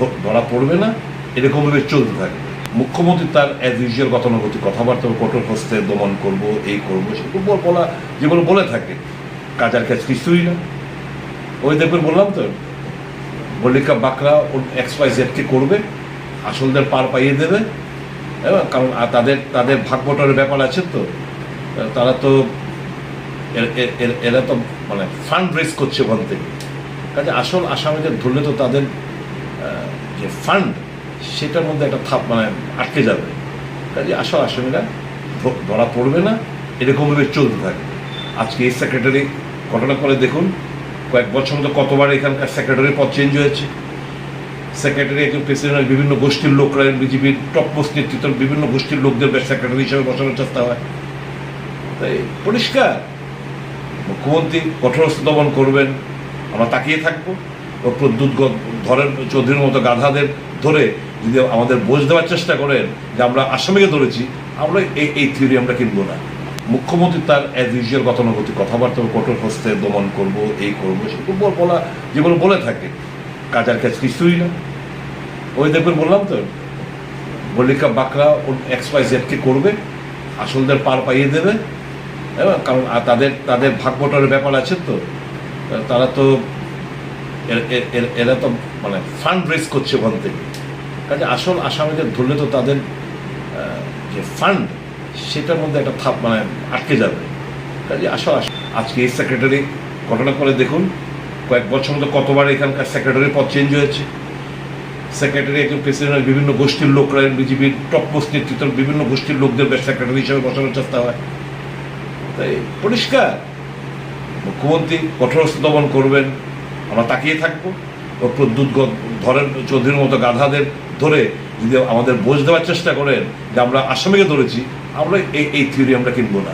ধ- ধরা পড়বে না এরকমভাবে চলতে থাকবে। মুখ্যমন্ত্রী তার অ্যাজ ইউজুয়াল গতানুগতিক কথাবার্তা, কঠোর হস্তে দমন করব, এই করব সেগুলো বলা, যেগুলো বলে থাকে। কাজার কাজ কিছুই না। ওই দেখবেন বললাম তো, মল্লিকা বাকরা এক্স ওয়াই জেডকে করবে, আসলদের পার পাইয়ে দেবে। এবং কারণ, আর তাদের তাদের ভাগ বটরের ব্যাপার আছে তো। তারা তো, এর- তো মানে ফান্ড রেজ করছে ওখান থেকে। কাজে আসল আসামিদের ধরলে তো তাদের যে ফান্ড সেটার মধ্যে একটা থাপ মানে আটকে যাবে। কাজে আসল আসামিরা ধরা পড়বে না এরকমভাবে চলতে থাকবে। আজকে এই সেক্রেটারি ঘটনা করে দেখুন, কয়েক বছর মতো কতবার এখানকার সেক্রেটারি পদ চেঞ্জ হয়েছে। সেক্রেটারি একজন প্রেসিডেন্টের বিভিন্ন গোষ্ঠীর লোকরা বিজেপির টপ মোস্ট নেতৃত্ব, বিভিন্ন গোষ্ঠীর লোকদের সেক্রেটারি হিসেবে বসানোর চেষ্টা হয়। তাই পরিষ্কার। মুখ্যমন্ত্রী কঠোরস্থ দমন করবেন, আমরা তাকিয়ে থাকব। প্রদ্যুৎ ধরেন চৌধুরীর মতো গাধাদের ধরে যদি আমাদের বোঝ দেওয়ার চেষ্টা করেন যে আমরা আসামিকে ধরেছি, আমরা এই এই থিওরি আমরা কিনবো না। মুখ্যমন্ত্রী তার অ্যাজ ইউজুয়াল গতানুগতিক কথাবার্তা, কঠোর হস্তে দমন করব, এই করব সেগুলো বলা যেগুলো বলে থাকে। কাজার কাজ কিছুই না। ওই দেখবেন বললাম তো, মল্লিকা বাকরা এক্স ওয়াই জেডকে করবে, আসলদের পার পাইয়ে দেবে। এবং কারণ তাদের তাদের ভাগ বটরের ব্যাপার আছে তো। তারা তো এর- তো মানে ফান্ড রেজ করছে ওখান থেকে। কাজে আসল আসামিদের ধরলে তো তাদের যে ফান্ড সেটার মধ্যে একটা থাপ মানে আটকে যাবে। কাজে আসল আস- আজকে এই সেক্রেটারি ঘটনা করে দেখুন, কয়েক বছর মতো কতবার এখানকার সেক্রেটারি পদ চেঞ্জ হয়েছে। সেক্রেটারি একজন প্রেসিডেন্টের বিভিন্ন গোষ্ঠীর লোকরা বিজেপির টপ মোস্ট নেতৃত্ব, বিভিন্ন গোষ্ঠীর লোকদের সেক্রেটারি হিসেবে বসানোর চেষ্টা হয়। তাই পরিষ্কার। মুখ্যমন্ত্রী কঠোরস্থ দমন করবেন। আমরা তাকিয়ে থাকব। ও প্রদ্যুৎ ধরেন চৌধুরীর মতো গাধাদের ধরে যদি আমাদের বোঝ দেওয়ার চেষ্টা করেন যে আমরা আসামিকে ধরেছি, আমরা এই এই থিওরি আমরা কিনবো না।